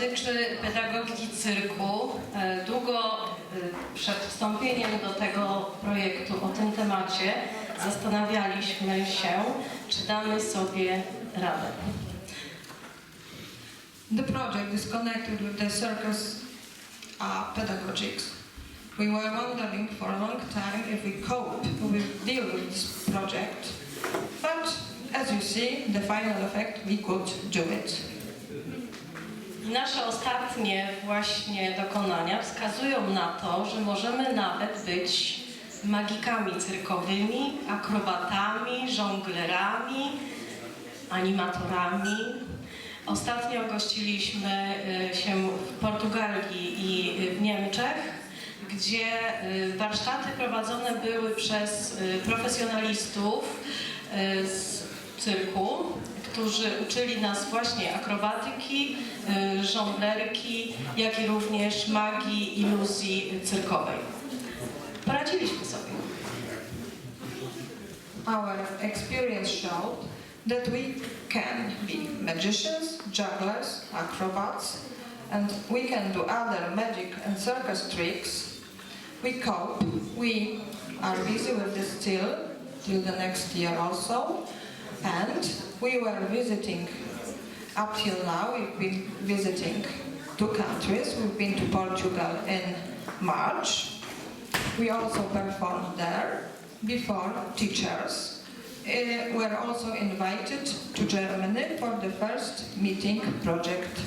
dotyczy pedagogiki cyrku. E, Długo e, przed wstąpieniem do tego projektu o tym temacie zastanawialiśmy się, czy damy sobie radę. The project is connected with the circus uh, pedagogics. We were wondering for a long time if we cope with deal with this project, but as you see, the final effect, we could do it. Nasze ostatnie właśnie dokonania wskazują na to, że możemy nawet być magikami cyrkowymi, akrobatami, żonglerami, animatorami. Ostatnio gościliśmy y, się w Portugalii i w Niemczech, gdzie y, warsztaty prowadzone były przez y, profesjonalistów z cyrku, którzy uczyli nas właśnie akrobatyki, y, żonglerki, jak i również magii, iluzji cyrkowej. Poradziliśmy sobie. Our experience showed that we can be magicians, jugglers, acrobats, and we can do other magic and circus tricks. We cope, we are busy with this still, till the next year also, and we were visiting, up till now, we've been visiting two countries. We've been to Portugal in March, we also performed there before teachers uh, were also invited to Germany for the first meeting project